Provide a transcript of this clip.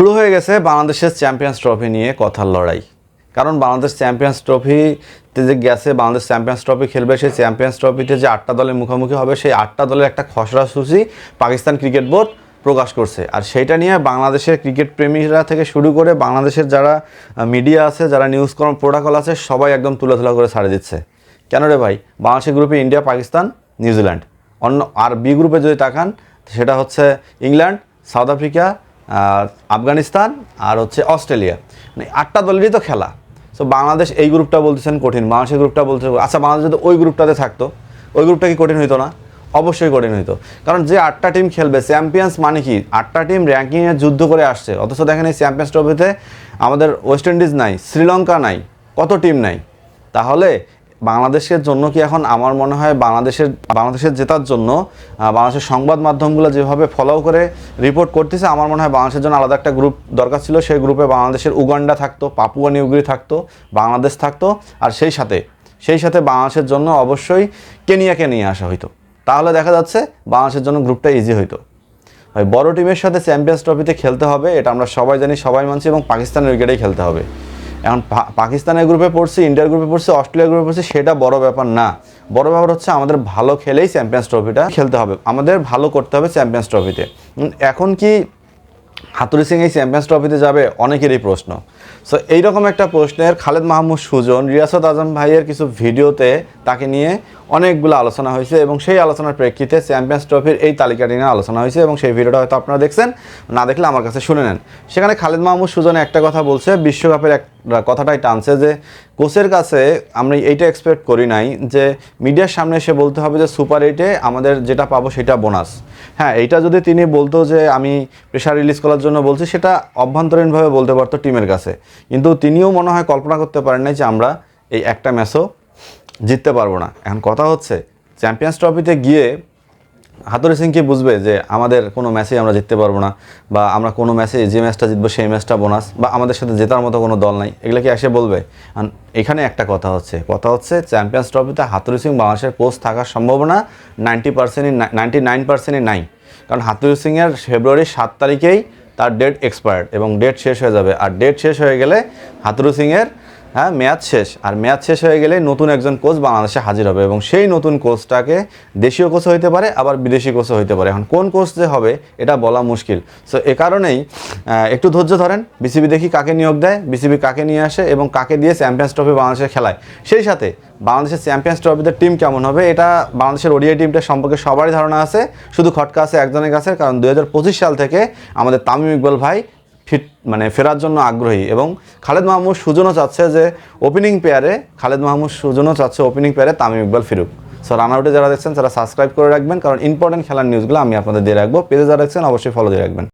শুরু হয়ে গেছে বাংলাদেশের চ্যাম্পিয়ন্স ট্রফি নিয়ে কথার লড়াই। কারণ বাংলাদেশ চ্যাম্পিয়ন্স ট্রফিতে যে গেছে, বাংলাদেশ চ্যাম্পিয়ন্স ট্রফি খেলবে সেই চ্যাম্পিয়ন্স ট্রফিতে যে আটটা দলের মুখোমুখি হবে, সেই আটটা দলের একটা খসড়া সূচি পাকিস্তান ক্রিকেট বোর্ড প্রকাশ করছে। আর সেইটা নিয়ে বাংলাদেশের ক্রিকেট প্রেমীরা থেকে শুরু করে বাংলাদেশের যারা মিডিয়া আছে, যারা নিউজ কর্ম প্রোটোকল আছে, সবাই একদম তুলে তুলা করে ছাড়ে দিচ্ছে। কেন রে ভাই? বাংলাদেশের গ্রুপে ইন্ডিয়া পাকিস্তান নিউজিল্যান্ড অন্য আর বি গ্রুপে যদি তাকান, সেটা হচ্ছে ইংল্যান্ড সাউথ আফ্রিকা আফগানিস্তান আর হচ্ছে অস্ট্রেলিয়া। মানে আটটা দলেরই তো খেলা। সো বাংলাদেশ এই গ্রুপটা বলতেছেন কঠিন বাংলাদেশের গ্রুপটা বলতে আচ্ছা বাংলাদেশ যদি ওই গ্রুপটাতে থাকতো, ওই গ্রুপটা কি কঠিন হইতো না? অবশ্যই কঠিন হইতো। কারণ যে আটটা টিম খেলবে চ্যাম্পিয়ন্স মানে কি? আটটা টিম র্যাঙ্কিংয়ে যুদ্ধ করে আসছে। অথচ দেখেন এই চ্যাম্পিয়ন্স ট্রফিতে আমাদের ওয়েস্ট ইন্ডিজ নাই শ্রীলঙ্কা নাই, কত টিম নাই? তাহলে বাংলাদেশের জন্য কি এখন আমার মনে হয় বাংলাদেশের বাংলাদেশের জেতার জন্য বাংলাদেশের সংবাদ মাধ্যমগুলো যেভাবে ফলো করে রিপোর্ট করতেছে, আমার মনে হয় বাংলাদেশের জন্য আলাদা একটা গ্রুপ দরকার ছিল। সেই গ্রুপে বাংলাদেশের উগান্ডা থাকতো, পাপুয়া নিউগ্রি থাকতো, বাংলাদেশ থাকতো, আর সেই সাথে সেই সাথে বাংলাদেশের জন্য অবশ্যই কেনিয়াকে নিয়ে আসা হইতো। তাহলে দেখা যাচ্ছে বাংলাদেশের জন্য গ্রুপটা ইজি হইতো। বড় টিমের সাথে চ্যাম্পিয়ন্স ট্রফিতে খেলতে হবে, এটা আমরা সবাই জানি, সবাই মানছি, এবং পাকিস্তানের উইকেটেই খেলতে হবে। এখন পাকিস্তানের গ্রুপে পড়ছে, ইন্ডিয়ার গ্রুপে পড়ছে, অস্ট্রেলিয়ার গ্রুপে পড়ছে, সেটা বড় ব্যাপার না। বড় ব্যাপার হচ্ছে আমাদের ভালো খেলেই চ্যাম্পিয়ন্স ট্রফিটা খেলতে হবে। আমাদের ভালো করতে হবে চ্যাম্পিয়ন্স ট্রফিতে এখন কি হাতুরি সিং এই চ্যাম্পিয়ন্স ট্রফিতে যাবে? অনেকেরই প্রশ্ন। সো এইরকম একটা প্রশ্নের খালেদ মাহমুদ সুজন, রিয়াসত আজম ভাইয়ের কিছু ভিডিওতে তাকে নিয়ে অনেকগুলো আলোচনা হয়েছে এবং সেই আলোচনার প্রেক্ষিতে চ্যাম্পিয়ন্স ট্রফির এই তালিকাটি নিয়ে আলোচনা হয়েছে এবং সেই ভিডিওটা হয়তো আপনারা দেখছেন, না দেখলে আমার কাছে শুনে নেন। সেখানে খালেদ মাহমুদ সুজন একটা কথা বলছে, বিশ্বকাপের এক কথাটাই টানছে যে, কোচের কাছে আমরা এইটা এক্সপেক্ট করি নাই যে, মিডিয়ার সামনে এসে বলতে হবে যে, সুপার এইটে আমাদের যেটা পাবো সেটা বোনাস। হ্যাঁ এইটা যদি তিনি বলতো যে, আমি প্রেশার রিলিজ করার জন্য বলছি, সেটা অভ্যন্তরীণভাবে বলতে পারতো টিমের কাছে। কিন্তু তিনিও মনে হয় কল্পনা করতে পারেন নাই যে আমরা এই একটা ম্যাচও জিততে পারব না। এখন কথা হচ্ছে চ্যাম্পিয়ন্স ট্রফিতে গিয়ে হাতুরি সিং কি বুঝবে যে আমাদের কোনো ম্যাচেই আমরা জিততে পারব না বা আমরা কোনো ম্যাচে যে ম্যাচটা জিতবো সেই ম্যাচটা বোনাস বা আমাদের সাথে জেতার মতো কোনো দল নাই। এগুলো কি এসে বলবে? এখানে একটা কথা হচ্ছে কথা হচ্ছে চ্যাম্পিয়ন্স ট্রফিতে হাতুরি সিং বাংলাদেশের কোচ থাকার সম্ভাবনা নাইনটি পার্সেন্টই নাইনটি নাইন পার্সেন্টই নাই। কারণ হাতুরি সিংয়ের ফেব্রুয়ারির সাত তারিখেই তার ডেট এক্সপায়ার্ড এবং ডেট শেষ হয়ে যাবে। আর ডেট শেষ হয়ে গেলে হাতরু সিংয়ের হ্যাঁ ম্যাচ শেষ। আর ম্যাচ শেষ হয়ে গেলে নতুন একজন কোচ বাংলাদেশে হাজির হবে এবং সেই নতুন কোচটাকে দেশীয় কোচও হইতে পারে, আবার বিদেশি কোচও হইতে পারে। এখন কোন কোচ যে হবে, এটা বলা মুশকিল। সো এ কারণেই একটু ধৈর্য ধরেন বিসিবি দেখি কাকে নিয়োগ দেয় বিসিবি কাকে নিয়ে আসে এবং কাকে দিয়ে চ্যাম্পিয়ন্স ট্রফি বাংলাদেশে খেলায়। সেই সাথে বাংলাদেশের চ্যাম্পিয়ন্স ট্রফিতে টিম কেমন হবে, এটা বাংলাদেশের ওডিআই টিমটা সম্পর্কে সবারই ধারণা আছে। শুধু খটকা আছে একজনের কাছে, কারণ দু হাজার পঁচিশ সাল থেকে আমাদের তামিম ইকবাল ভাই ফিট মানে ফেরার জন্য আগ্রহী এবং খালেদ মাহমুদ সুজনও চাচ্ছে যে ওপেনিং পেয়ারে খালেদ মাহমুদ সুজনও চাচ্ছে ওপেনিং পেয়ারে তামিম ইকবাল ফিরুক। সো রান আউটে যারা দেখছেন, তারা সাবস্ক্রাইব করে রাখবেন, কারণ ইম্পর্টেন্ট খেলার নিউজগুলো আমি আপনাদের দিয়ে রাখব। পেজে যারা দেখছেন, অবশ্যই ফলো দিয়ে রাখবেন।